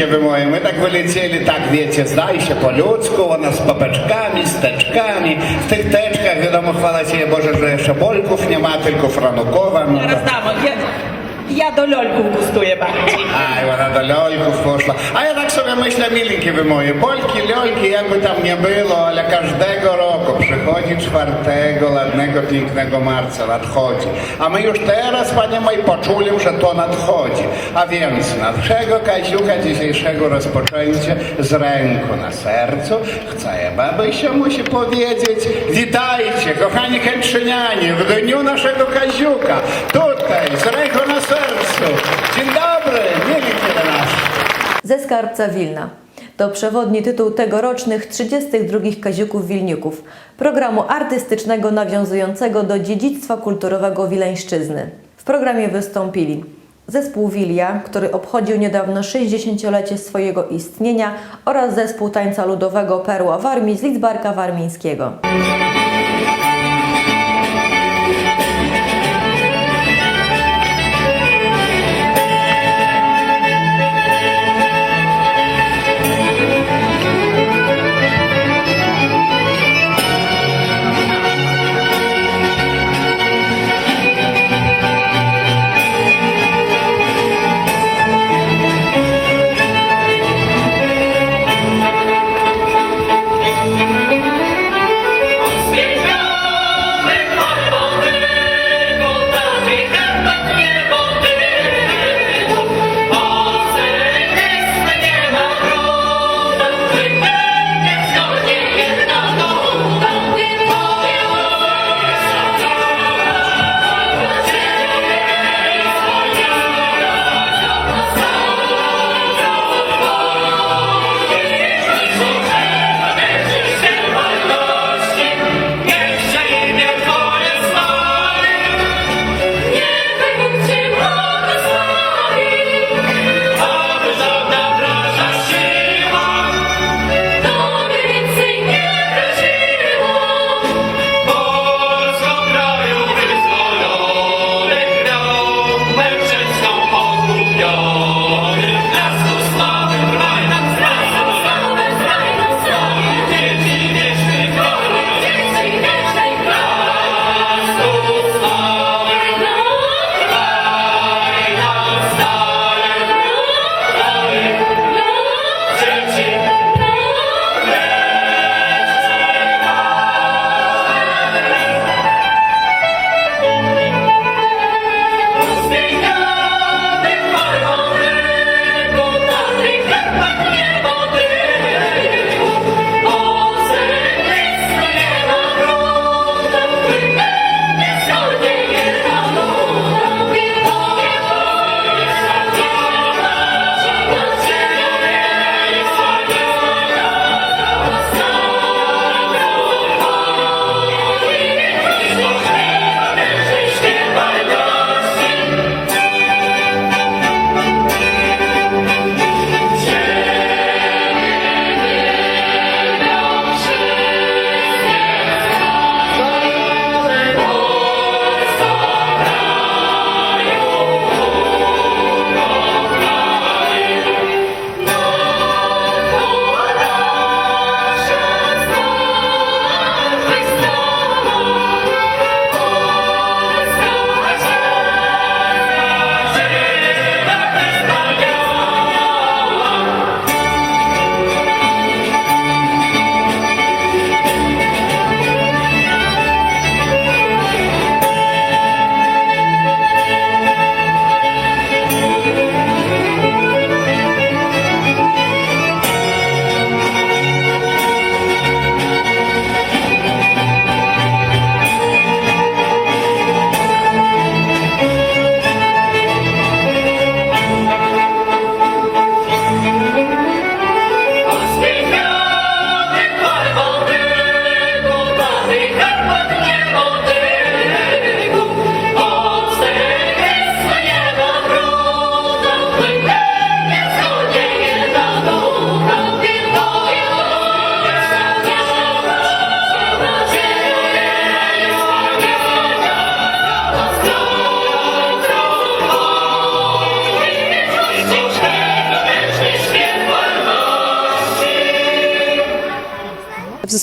миленькие вы мои, мы так вылетели, так, wiecie, zdaje по-людську, вона з папeczkami, з teczkami. W tych teczkach, wiadomo, chwała Cię Boże, że jeszcze bolków nie ma, tylko franukowa. No, Зараз дамо. Я, Ja do lolków gustuję bardziej. Aj, ona do lolków poszła. A ja tak sobie myślę, milinki wy moje, bolki, lolki, jakby tam nie było, ale każdego roku przychodzi 4 ładnego, pięknego marca, nadchodzi. A my już teraz, panie mój, poczuli, że to nadchodzi. A więc naszego Kaziuka dzisiejszego rozpoczęcie z ręku na sercu chcę, aby się musi powiedzieć, witajcie, kochani chętrzynianie, w dniu naszego Kaziuka. Tutaj, z ręką na sercu. Dzień dobry, mieli do nas. Ze skarbca Wilna. To przewodni tytuł tegorocznych 32 Kaziuków Wilniuków, programu artystycznego nawiązującego do dziedzictwa kulturowego Wileńszczyzny. W programie wystąpili zespół Wilia, który obchodził niedawno 60-lecie swojego istnienia oraz zespół tańca ludowego Perła Warmii z Lidzbarka Warmińskiego.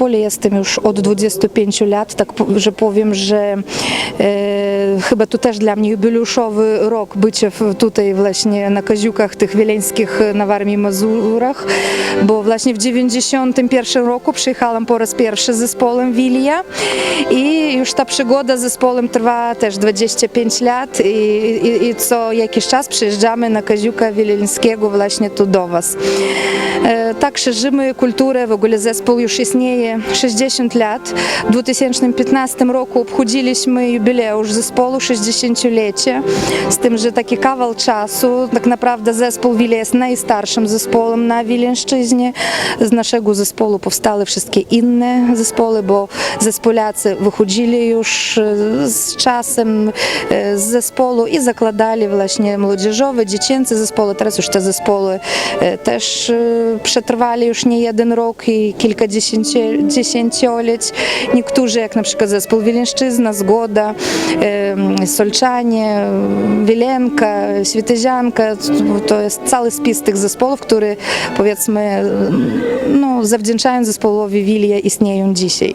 Zespole jestem już od 25 lat, tak że powiem, że e, chyba to też dla mnie jubileuszowy rok bycie w, tutaj właśnie na Kaziukach tych wileńskich na Warmii Mazurach, bo właśnie w 91 roku przyjechałam po raz pierwszy z zespołem Wilia i już ta przygoda z zespołem trwa też 25 lat i, i, i co jakiś czas przyjeżdżamy na Kaziuka Wileńskiego właśnie tu do Was. E, Tak szerzymy kulturę, w ogóle zespół już istnieje 60 lat. W 2015 roku obchodziliśmy jubileusz zespołu 60-lecie, z tym, że taki kawał czasu, tak naprawdę zespół Wili jest najstarszym zespołem na Wileńszczyźnie. Z naszego zespołu powstały wszystkie inne zespoły, bo zespolacy wychodzili już e, z czasem e, z zespołu i zakładali właśnie młodzieżowe, dziecięce zespoły. Teraz już te zespoły e, też przetrwali już nie jeden rok i kilka dziesięci- dziesięcioleć. Niektórzy, jak na przykład zespół Wileńszczyzna, Zgoda, Сольчані, Виленко, Світежанка, то є цілий спіс тих зесполів, які, повідомо, ну, завдячають зесполові Вілія існеють дійсно.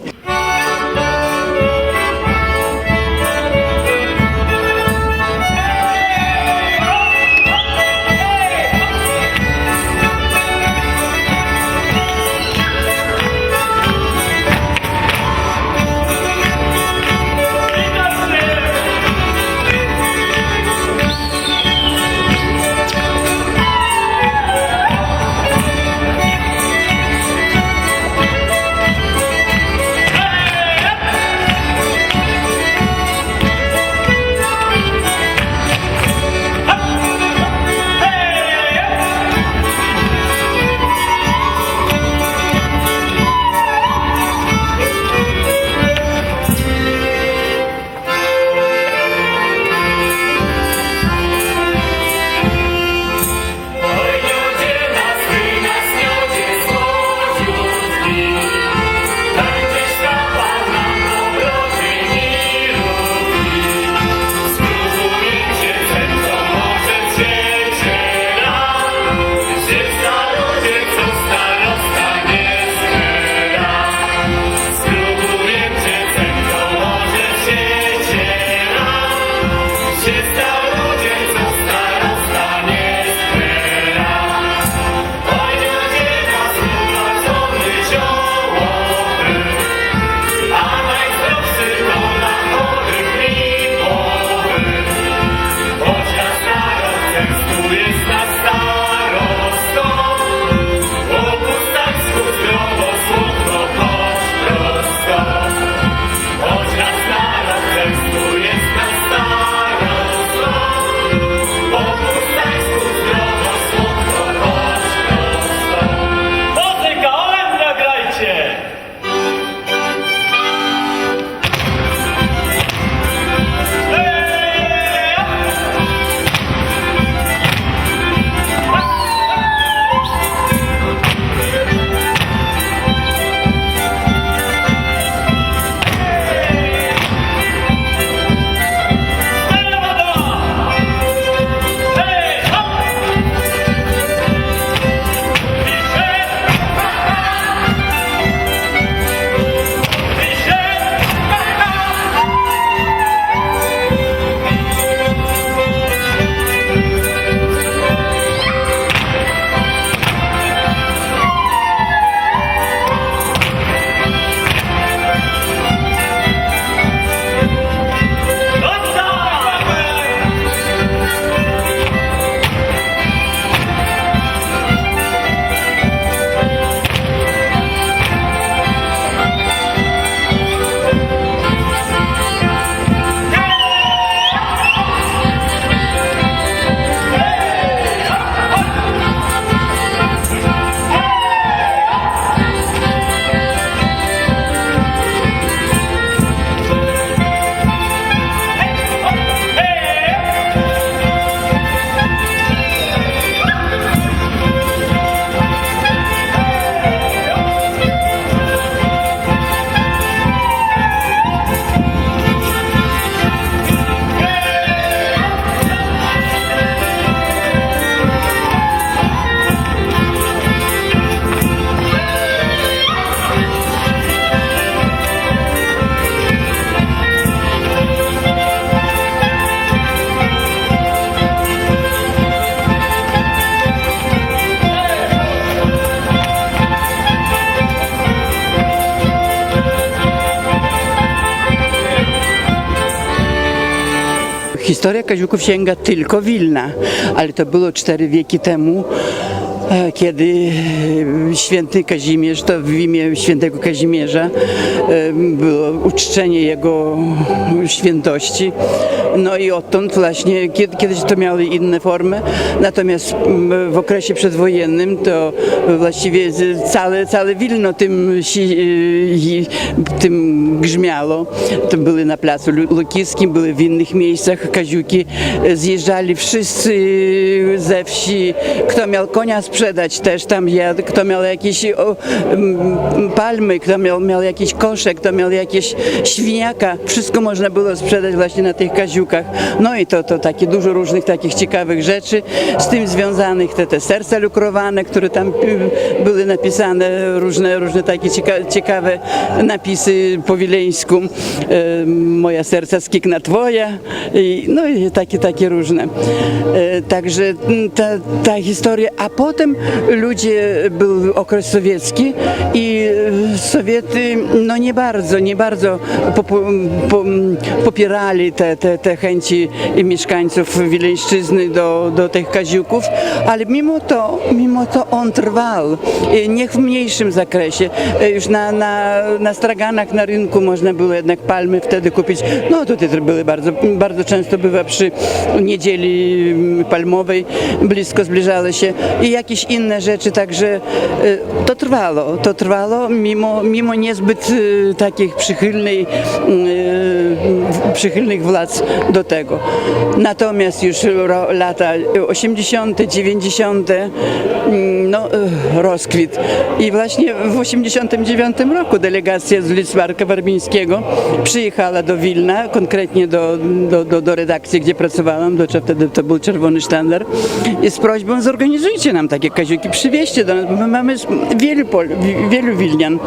Historia Kaziuków sięga tylko Wilna, ale to było cztery wieki temu. E, Kiedy e, święty Kazimierz, to w imię świętego Kazimierza e, było uczczenie jego świętości. No i odtąd właśnie, kiedy, kiedyś to miały inne formy, natomiast w okresie przedwojennym to właściwie z- całe, całe Wilno tym, tym grzmiało. To były na placu Lu- Lukiskim, były w innych miejscach kaziuki. Zjeżdżali wszyscy ze wsi. Kto miał konia sprzedać też tam kto miał jakieś palmy, kto miał, miał jakiś koszek, kto miał jakieś świniaka. Wszystko można było sprzedać właśnie na tych kaziukach. No i to, to takie dużo różnych takich ciekawych rzeczy z tym związanych. Te, te serca lukrowane, które tam y, były napisane, różne, różne takie cieka, ciekawe napisy po wileńsku. E, moja serca skikna twoja. I, no i takie, takie różne. E, także mm, ta, ta historia, a potem ludzie, był okres sowiecki i e, Sowiety no nie bardzo, nie bardzo popierali te, te, te chęci mieszkańców Wileńszczyzny do, do tych kaziuków, ale mimo to, mimo to on trwał, E, niech w mniejszym zakresie. E, Już na, na, na straganach na rynku można było jednak palmy wtedy kupić. No tutaj były bardzo, bardzo często bywa przy niedzieli palmowej, blisko zbliżały się i jakieś inne rzeczy, także e, to trwało, to trwało mimo, mimo niezbyt e, takich przychylnej, e, przychylnych władz do tego. Natomiast już lata 80., 90., mm, no, rozkwit. I właśnie w 89 roku delegacja z Lidzbarka Warmińskiego przyjechała do Wilna, konkretnie do, do, do, do redakcji, gdzie pracowałam, do, wtedy to był Czerwony Sztandar, i z prośbą zorganizujcie nam takie kaziuki, przywieźcie do nas, my mamy wielu, Pol, wi- wielu Wilnian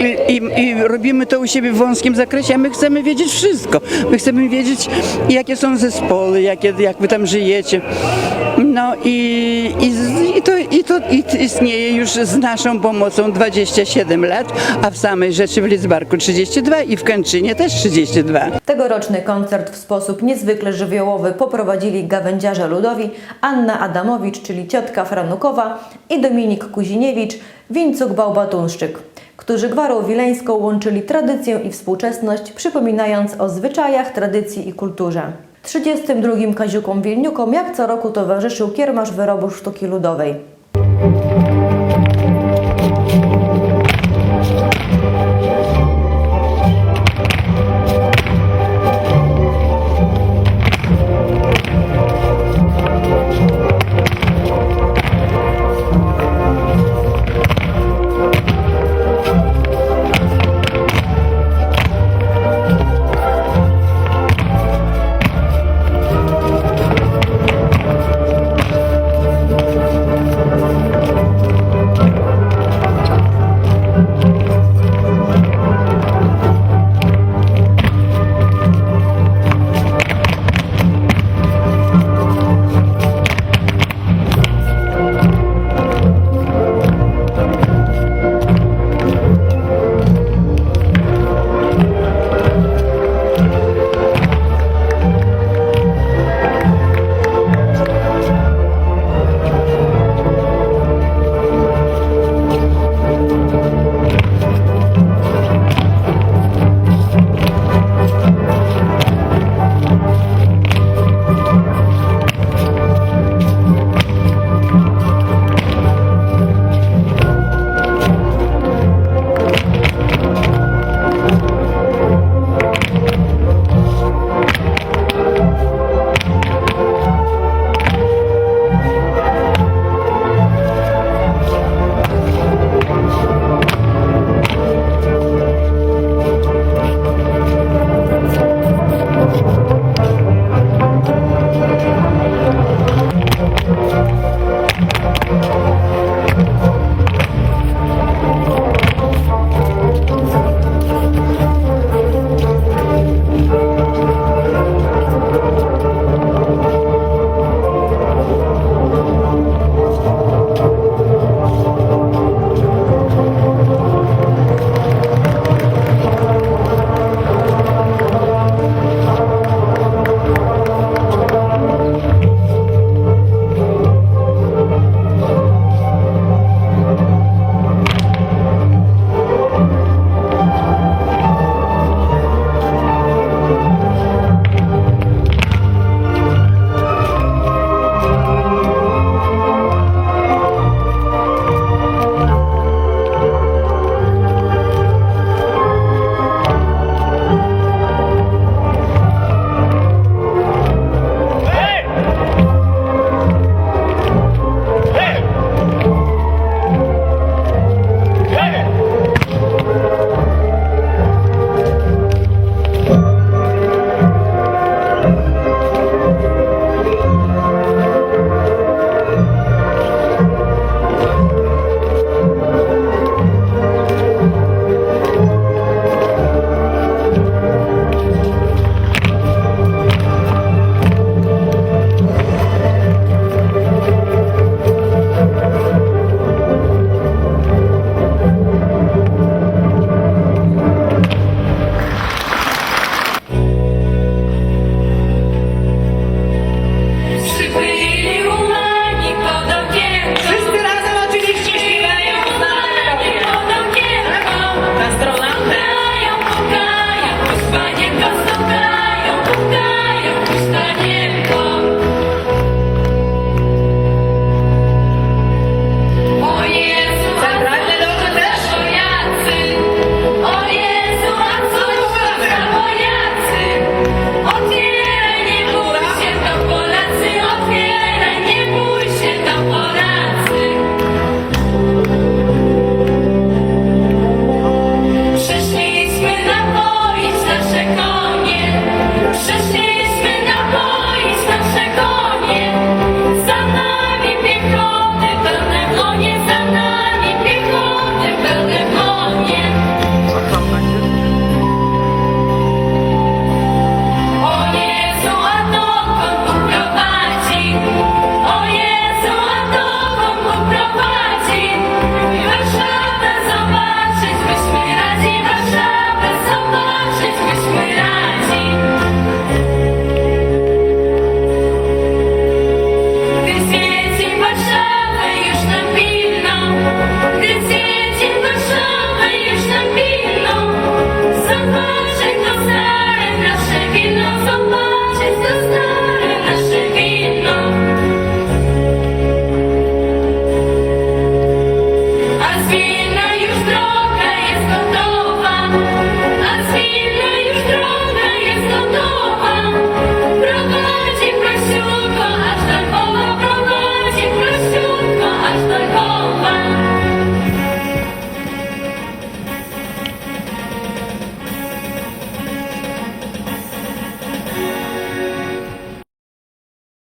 I, i, i robimy to u siebie w wąskim zakresie, a my chcemy wiedzieć wszystko. My chcemy wiedzieć, jakie są zespoły, jakie, jak wy tam żyjecie. No i, i, i, to, i to istnieje już z naszą pomocą 27 lat, a w samej rzeczy w Lidzbarku 32 i w Kęczynie też 32. Tegoroczny koncert w sposób niezwykle żywiołowy poprowadzili gawędziarze ludowi Anna Adamowicz, czyli ciotka Franukowa i Dominik Kuziniewicz, Wincuk Bałbatunszczyk, którzy gwarą wileńską łączyli tradycję i współczesność, przypominając o zwyczajach, tradycji i kulturze. 32. Kaziukom Wilniukom jak co roku towarzyszył kiermasz wyrobu sztuki ludowej.